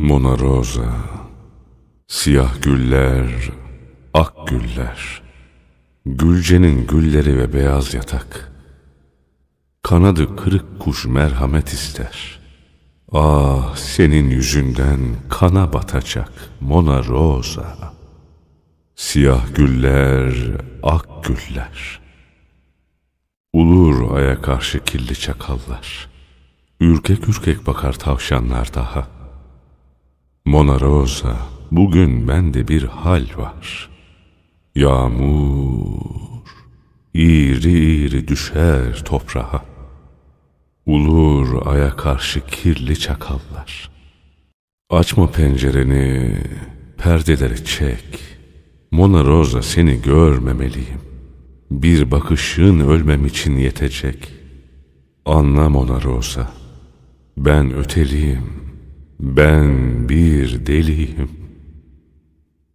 Mona Rosa, siyah güller, ak güller, Gülcenin gülleri ve beyaz yatak, Kanadı kırık kuş merhamet ister. Ah senin yüzünden kana batacak Mona Rosa. Siyah güller, ak güller. Ulur aya karşı kirli çakallar. Ürkek ürkek bakar tavşanlar daha. Mona Rosa, bugün bende bir hal var. Yağmur, iri iri düşer toprağa. Ulur aya karşı kirli çakallar. Açma pencereni, perdeleri çek. Mona Rosa seni görmemeliyim. Bir bakışın ölmem için yetecek. Anla Mona Rosa, ben öteliyim. Ben bir deliyim.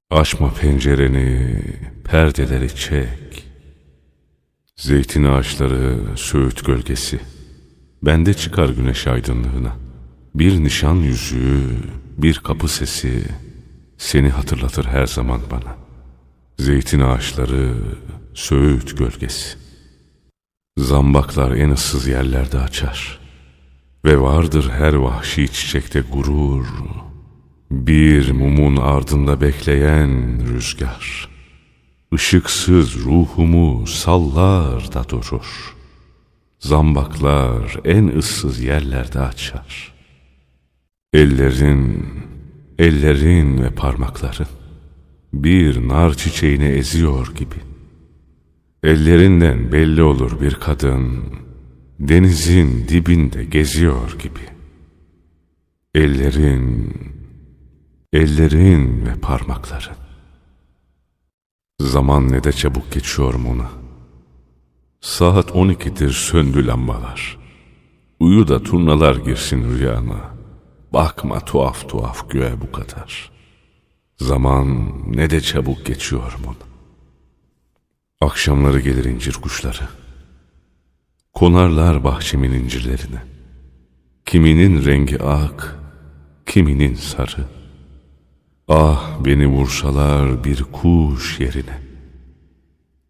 Açma pencereni, perdeleri çek. Zeytin ağaçları, söğüt gölgesi. Bende çıkar güneş aydınlığına. Bir nişan yüzüğü, bir kapı sesi seni hatırlatır her zaman bana. Zeytin ağaçları, söğüt gölgesi. Zambaklar en ıssız yerlerde açar. Ve vardır her vahşi çiçekte gurur. Bir mumun ardında bekleyen rüzgar. Işıksız ruhumu sallar da durur. Zambaklar en ıssız yerlerde açar. Ellerin, ellerin ve parmakların bir nar çiçeğini eziyor gibi. Ellerinden belli olur bir kadın denizin dibinde geziyor gibi. Ellerin, ellerin ve parmakların. Zaman ne de çabuk geçiyor ona. Saat on ikidir söndü lambalar. Uyu da turnalar girsin rüyana. Bakma tuhaf tuhaf göğe bu kadar. Zaman ne de çabuk geçiyor ona. Akşamları gelir incir kuşları. Konarlar bahçemin incirlerine. Kiminin rengi ak, kiminin sarı. Ah beni vursalar bir kuş yerine.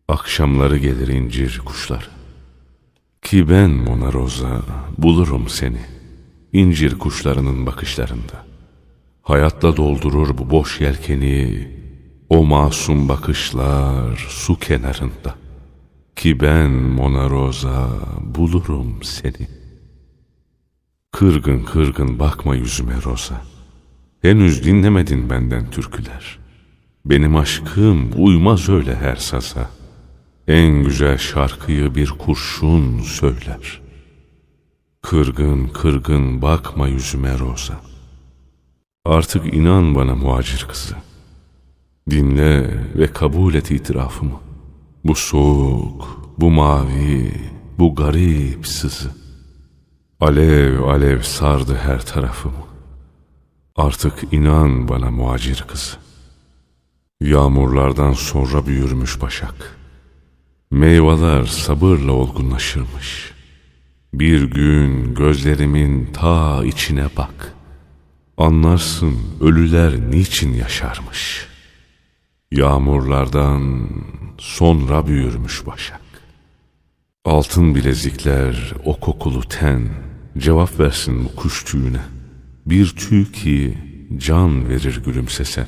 Akşamları gelir incir kuşları. Ki ben Mona Rosa bulurum seni. incir kuşlarının bakışlarında. Hayatla doldurur bu boş yelkeni. O masum bakışlar su kenarında. Ki ben Mona Rosa bulurum seni. Kırgın kırgın bakma yüzüme Rosa. Henüz dinlemedin benden türküler. Benim aşkım uymaz öyle her sasa. En güzel şarkıyı bir kurşun söyler. Kırgın kırgın bakma yüzüme Rosa. Artık inan bana muacir kızı. Dinle ve kabul et itirafımı. Bu soğuk, bu mavi, bu garip sızı. Alev alev sardı her tarafımı. Artık inan bana muacir kızı. Yağmurlardan sonra büyürmüş başak. Meyveler sabırla olgunlaşırmış. Bir gün gözlerimin ta içine bak. Anlarsın ölüler niçin yaşarmış. Yağmurlardan sonra büyürmüş başak. Altın bilezikler, o kokulu ten, cevap versin bu kuş tüyüne. Bir tüy ki can verir gülümsesen.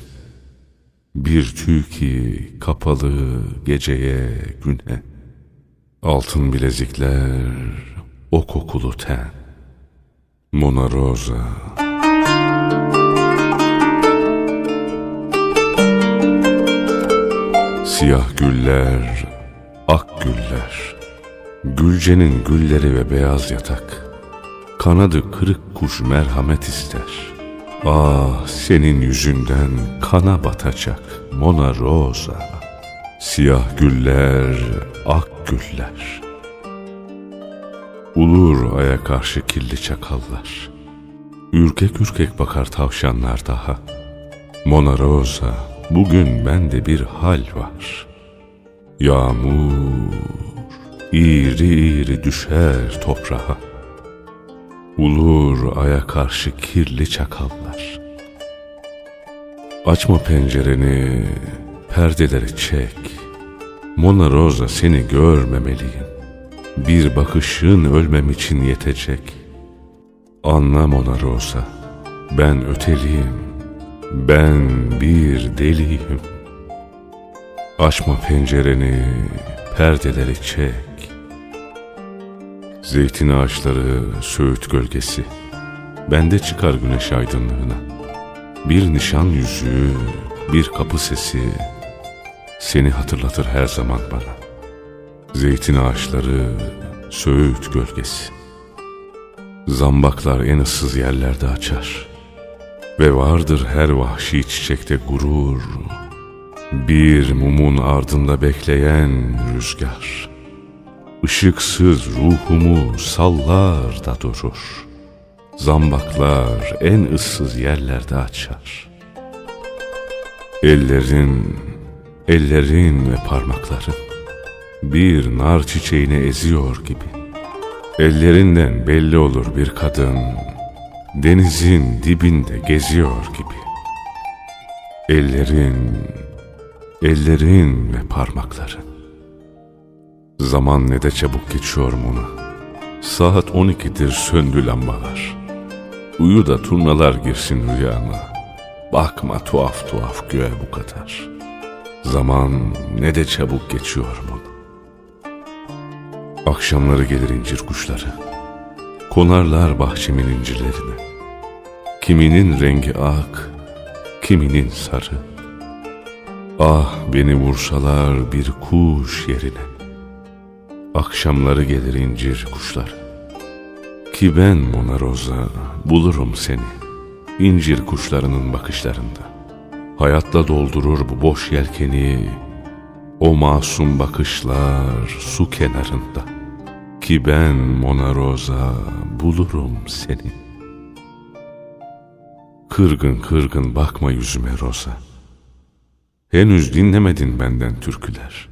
Bir tüy ki kapalı geceye güne. Altın bilezikler, o kokulu ten. Mona Rosa. Siyah güller, ak güller, Gülcenin gülleri ve beyaz yatak, Kanadı kırık kuş merhamet ister. Ah senin yüzünden kana batacak Mona Rosa. Siyah güller, ak güller. Ulur aya karşı kirli çakallar. Ürkek ürkek bakar tavşanlar daha. Mona Rosa, bugün bende bir hal var. Yağmur, iri iri düşer toprağa. Ulur aya karşı kirli çakallar. Açma pencereni, perdeleri çek. Mona Rosa seni görmemeliyim. Bir bakışın ölmem için yetecek. Anla Mona Rosa, ben öteliyim. Ben bir deliyim. Açma pencereni, perdeleri çek. Zeytin ağaçları, söğüt gölgesi. Bende çıkar güneş aydınlığına. Bir nişan yüzüğü, bir kapı sesi seni hatırlatır her zaman bana. Zeytin ağaçları, söğüt gölgesi. Zambaklar en ıssız yerlerde açar. Ve vardır her vahşi çiçekte gurur. Bir mumun ardında bekleyen rüzgar. Işıksız ruhumu sallar da durur. Zambaklar en ıssız yerlerde açar. Ellerin, ellerin ve parmakların bir nar çiçeğini eziyor gibi. Ellerinden belli olur bir kadın denizin dibinde geziyor gibi. Ellerin, ellerin ve parmakların. Zaman ne de çabuk geçiyor Muna. Saat 12'dir söndü lambalar. Uyu da turnalar girsin rüyama. Bakma tuhaf tuhaf göğe bu kadar. Zaman ne de çabuk geçiyor Muna. Akşamları gelir incir kuşları. Konarlar bahçemin incirlerine. Kiminin rengi ak, kiminin sarı. Ah beni vursalar bir kuş yerine. Akşamları gelir incir kuşları. Ki ben Mona Rosa bulurum seni. incir kuşlarının bakışlarında. Hayatla doldurur bu boş yelkeni. O masum bakışlar su kenarında. Ki ben Mona Rosa bulurum seni. Kırgın kırgın bakma yüzüme Rosa. Henüz dinlemedin benden türküler.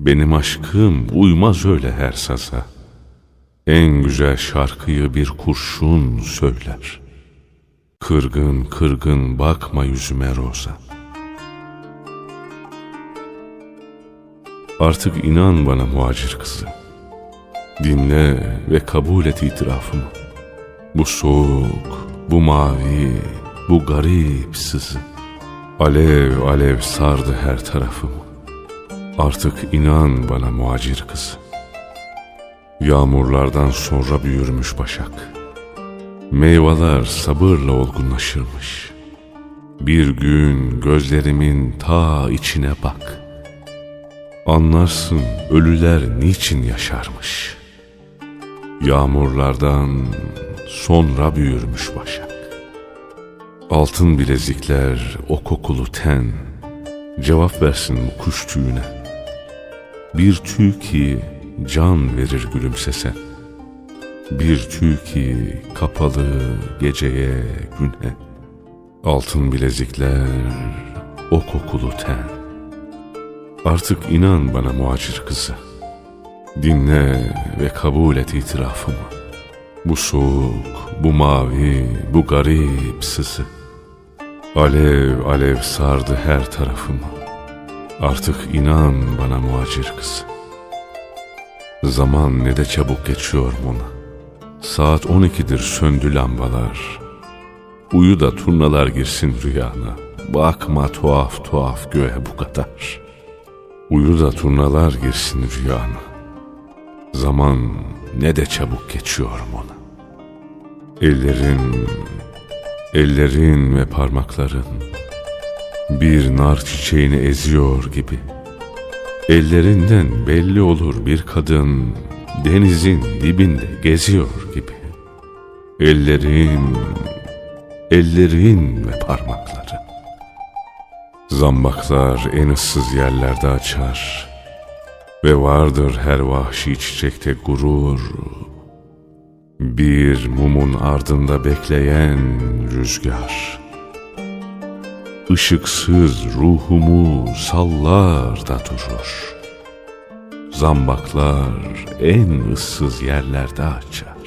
Benim aşkım uymaz öyle her sasa. En güzel şarkıyı bir kurşun söyler. Kırgın kırgın bakma yüzüme Rosa. Artık inan bana muhacir kızı. Dinle ve kabul et itirafımı. Bu soğuk, bu mavi, bu garip sızı. Alev alev sardı her tarafımı. Artık inan bana muhacir kızı. Yağmurlardan sonra büyürmüş başak. Meyveler sabırla olgunlaşırmış. Bir gün gözlerimin ta içine bak. Anlarsın ölüler niçin yaşarmış. Yağmurlardan sonra büyürmüş başak. Altın bilezikler o kokulu ten cevap versin bu kuş tüyüne. Bir tüy ki can verir gülümsesen. Bir tüy ki kapalı geceye güne. Altın bilezikler o kokulu ten. Artık inan bana muhacir kızı. Dinle ve kabul et itirafımı. Bu soğuk, bu mavi, bu garip sızı. Alev alev sardı her tarafımı. Artık inan bana muhacir kız. Zaman ne de çabuk geçiyor Mona. Saat 12'dir söndü lambalar. Uyu da turnalar girsin rüyana. Bakma tuhaf tuhaf göğe bu kadar. Uyu da turnalar girsin rüyana. Zaman ne de çabuk geçiyor Mona. Ellerin Ellerin ve parmakların bir nar çiçeğini eziyor gibi. Ellerinden belli olur bir kadın denizin dibinde geziyor gibi. Ellerin, ellerin ve parmakları. Zambaklar en ıssız yerlerde açar ve vardır her vahşi çiçekte gurur, bir mumun ardında bekleyen rüzgar. Işıksız ruhumu sallar da durur. Zambaklar en ıssız yerlerde açar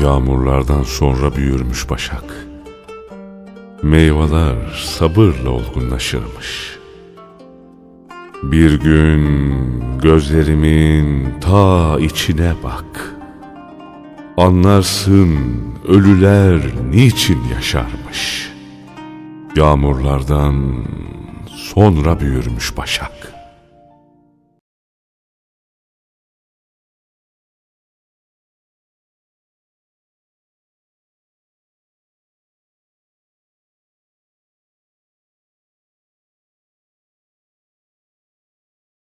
Yağmurlardan sonra büyürmüş başak. Meyveler sabırla olgunlaşırmış. Bir gün gözlerimin ta içine bak. Anlarsın ölüler niçin yaşarmış. Yağmurlardan sonra büyürmüş başak.